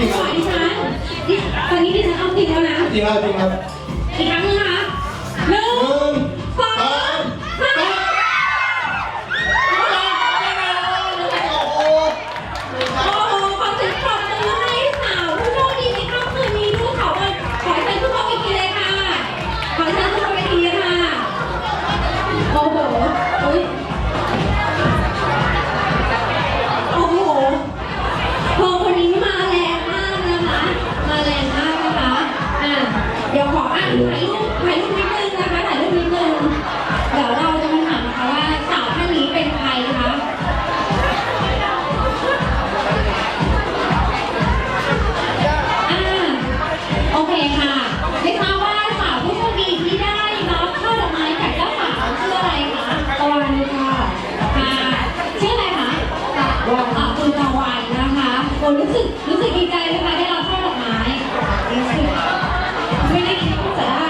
จริฉันดิตอนนี้ดิฉันเอาจริงแล้วนะ จริงครับจริงครับ อีกครั้งหนึงค่ะ ออ่านถ่ายรูปถ่ายรูปนิดนึงนะคะถ่ายรูปนิดนึงเดี๋ยวเราจะมาถามนะคะว่าสาวท่านนี้เป็นใครคะอ่าโอเคค่ะไม่ทราบว่าสาวผู้โชคดีที่ได้รับช่อดอกไม้จากเจ้าสาวชื่ออะไรคะตะวันค่ะค่ะชื่ออะไรคะตะวันอะคุณตะวันนะคะโอ้รู้สึก จ้า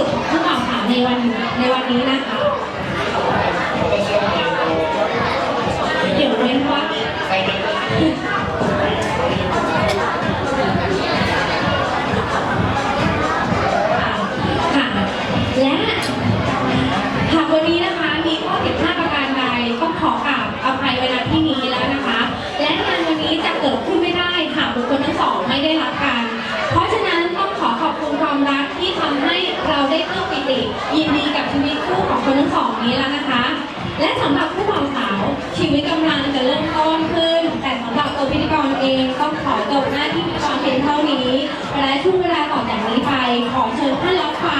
สุดของผู้บ่าวสาวในวันในวันนี้นะคะเดี๋ยวเว้นว่าค่ะและหากวันนี้นะคะมีข้อผิดพลาดประการใดก็ขอกราบอภัยไว้ณที่นี้แล้วนะคะ และงานวันนี้จะเกิดขึ้นไม่ได้หากบุคคลทั้งสองไม่ได้รักกันเพราะฉะนั้นต้องขอขอบคุณความรักที่ทำให้ ได้เพิ่มปิติ ยินดีกับชีวิตคู่ของคนทั้งสองนี้แล้วนะคะ และสำหรับผู้บ่าวสาวชีวิตกำลังจะเริ่มต้นขึ้น แต่สำหรับตัวพิธีกรเองต้องขอจบหน้าที่พิธีกรเพียงเท่านี้และช่วงเวลาต่อจากนี้ไปขอเชิญท่านรับฟัง